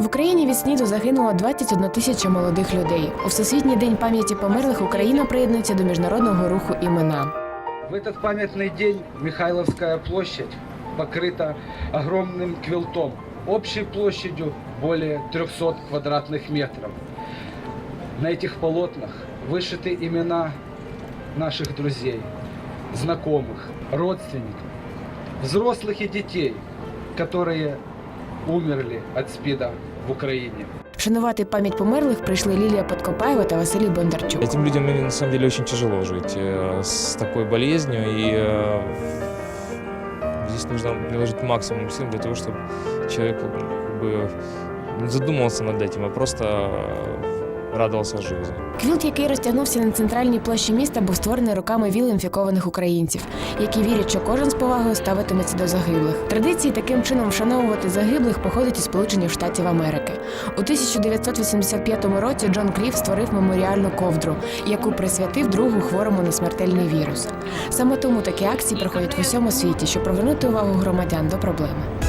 Україні від СНІДу загинуло 21 тисяча молодих людей. У Всесвітній день пам'яті померлих Україна приєднується до міжнародного руху імена. В этот памятный день Михайловская площадь покрыта огромным квилтом общей площадью более 300 квадратных метров. На этих полотнах вышиты имена наших друзей, знакомых, родственников, взрослых и детей, которые умерли от СПИДа в Украине. Вшанувати пам'ять померлих прийшли Лілія Подкопаєва та Василій Бондарчук. Этим людям э, на самом деле очень тяжело жить э, с такой болезнью, и э, здесь нужно приложить максимум сил для того, чтобы человек как бы не задумывался над этим, а просто радовался жизни. Квілт, який розтягнувся на центральній площі міста, був створений руками віл інфікованих українців, які вірять, що кожен з повагою ставитиметься до загиблих. Традиції таким чином вшановувати загиблих походять із Сполучених Штатів Америки. У 1985 році Джон Кліф створив меморіальну ковдру, яку присвятив другу хворому на смертельний вірус. Саме тому такі акції проходять в усьому світі, щоб привернути увагу громадян до проблеми.